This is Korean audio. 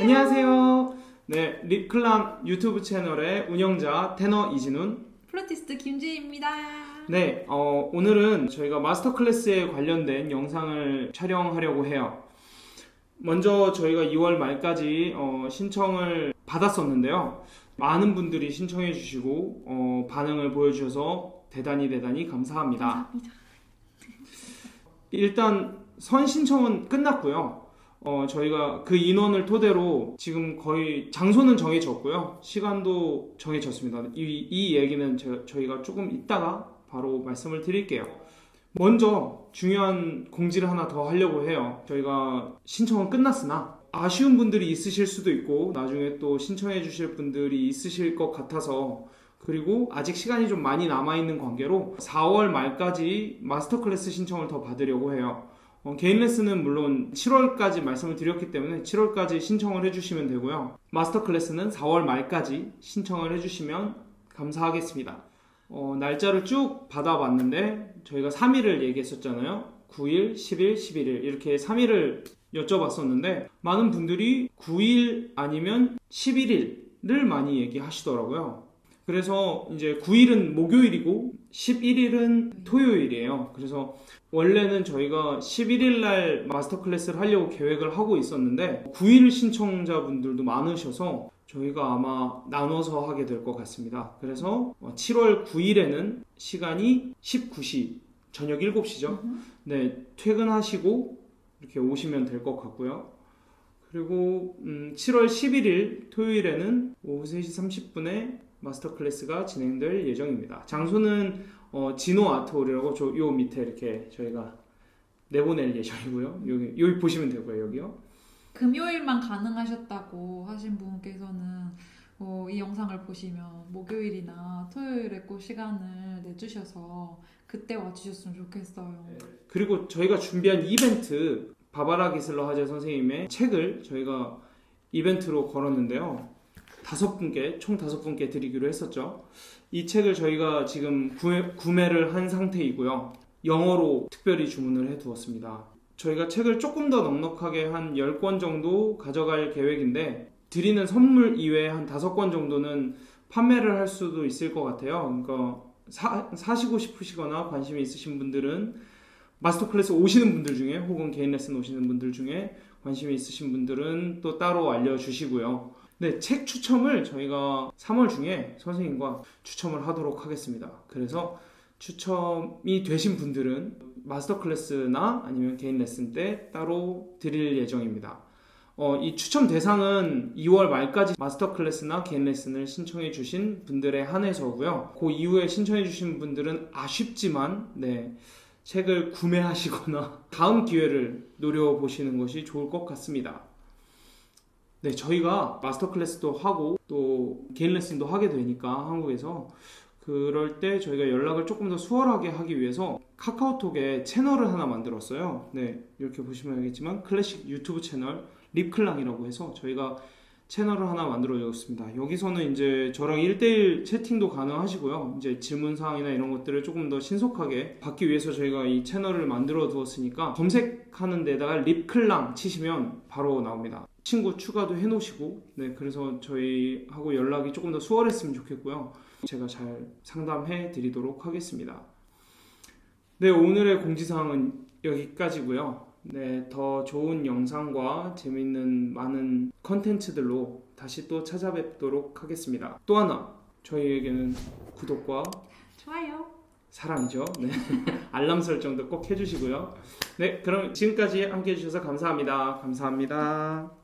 안녕하세요. 네, 립클랑 유튜브 채널의 운영자 테너 이진훈. 플로티스트 김지희입니다. 네, 어, 오늘은 저희가 마스터 클래스에 관련된 영상을 촬영하려고 해요. 먼저 저희가 2월 말까지 어, 신청을 받았었는데요. 많은 분들이 신청해 주시고 어, 반응을 보여주셔서 대단히 대단히 감사합니다. 감사합니다. 일단 선 신청은 끝났고요. 어, 저희가 그 인원을 토대로 지금 거의 장소는 정해졌고요. 시간도 정해졌습니다. 이, 이 얘기는 저, 저희가 조금 이따가 바로 말씀을 드릴게요. 먼저 중요한 공지를 하나 더 하려고 해요. 저희가 신청은 끝났으나 아쉬운 분들이 있으실 수도 있고 나중에 또 신청해 주실 분들이 있으실 것 같아서 그리고 아직 시간이 좀 많이 남아 있는 관계로 4월 말까지 마스터 클래스 신청을 더 받으려고 해요. 어, 개인 레슨은 물론 7월까지 말씀을 드렸기 때문에 7월까지 신청을 해주시면 되고요. 마스터 클래스는 4월 말까지 신청을 해주시면 감사하겠습니다. 어, 날짜를 쭉 받아봤는데 저희가 3일을 얘기했었잖아요. 9일, 10일, 11일 이렇게 3일을 여쭤봤었는데 많은 분들이 9일 아니면 11일을 많이 얘기하시더라고요. 그래서 이제 9일은 목요일이고 11일은 토요일이에요. 그래서 원래는 저희가 11일 날 마스터 클래스를 하려고 계획을 하고 있었는데 9일 신청자분들도 많으셔서 저희가 아마 나눠서 하게 될 것 같습니다. 그래서 7월 9일에는 시간이 19시 저녁 7시죠. 네, 퇴근하시고 이렇게 오시면 될 것 같고요. 그리고 음, 7월 11일 토요일에는 오후 3시 30분에 마스터 클래스가 진행될 예정입니다. 장소는 어, 진호 아트홀이라고 저 요 밑에 이렇게 저희가 내보낼 예정이고요. 여기 여기 보시면 되고요. 여기요. 금요일만 가능하셨다고 하신 분께서는 어, 이 영상을 보시면 목요일이나 토요일에 꼭 시간을 내주셔서 그때 와주셨으면 좋겠어요. 그리고 저희가 준비한 이벤트 바바라 기슬러 하재 선생님의 책을 저희가 이벤트로 걸었는데요. 다섯 분께 총 다섯 분께 드리기로 했었죠. 이 책을 저희가 지금 구매, 구매 를 한 상태이고요. 영어로 특별히 주문을 해 두었습니다. 저희가 책을 조금 더 넉넉하게 한 10권 정도 가져갈 계획인데 드리는 선물 이외에 한 다섯 권 정도는 판매를 할 수도 있을 것 같아요. 그러니까 사, 사시고 싶으시거나 관심이 있으신 분들은 마스터 클래스 오시는 분들 중에 혹은 개인 레슨 오시는 분들 중에 관심이 있으신 분들은 또 따로 알려주시고요. 네, 책 추첨을 저희가 3월 중에 선생님과 추첨을 하도록 하겠습니다. 그래서 추첨이 되신 분들은 마스터 클래스나 아니면 개인 레슨 때 따로 드릴 예정입니다. 어, 이 추첨 대상은 2월 말까지 마스터 클래스나 개인 레슨을 신청해 주신 분들에 한해서고요. 그 이후에 신청해 주신 분들은 아쉽지만 네, 책을 구매하시거나 다음 기회를 노려보시는 것이 좋을 것 같습니다. 네, 저희가 마스터 클래스도 하고 또 개인 레슨도 하게 되니까 한국에서 그럴 때 저희가 연락을 조금 더 수월하게 하기 위해서 카카오톡에 채널을 하나 만들었어요. 네, 이렇게 보시면 알겠지만 클래식 유튜브 채널 립클랑이라고 해서 저희가 채널을 하나 만들어 줬습니다. 여기서는 이제 저랑 1대1 채팅도 가능하시고요. 이제 질문 사항이나 이런 것들을 조금 더 신속하게 받기 위해서 저희가 이 채널을 만들어 두었으니까 검색하는 데다가 립클랑 치시면 바로 나옵니다. 친구 추가도 해 놓으시고 네, 그래서 저희하고 연락이 조금 더 수월했으면 좋겠고요. 제가 잘 상담해 드리도록 하겠습니다. 네, 오늘의 공지사항은 여기까지고요. 네, 더 좋은 영상과 재밌는 많은 컨텐츠들로 다시 또 찾아뵙도록 하겠습니다. 또 하나, 저희에게는 구독과 좋아요. 사랑이죠. 네. 알람 설정도 꼭 해주시고요. 네, 그럼 지금까지 함께 해주셔서 감사합니다. 감사합니다.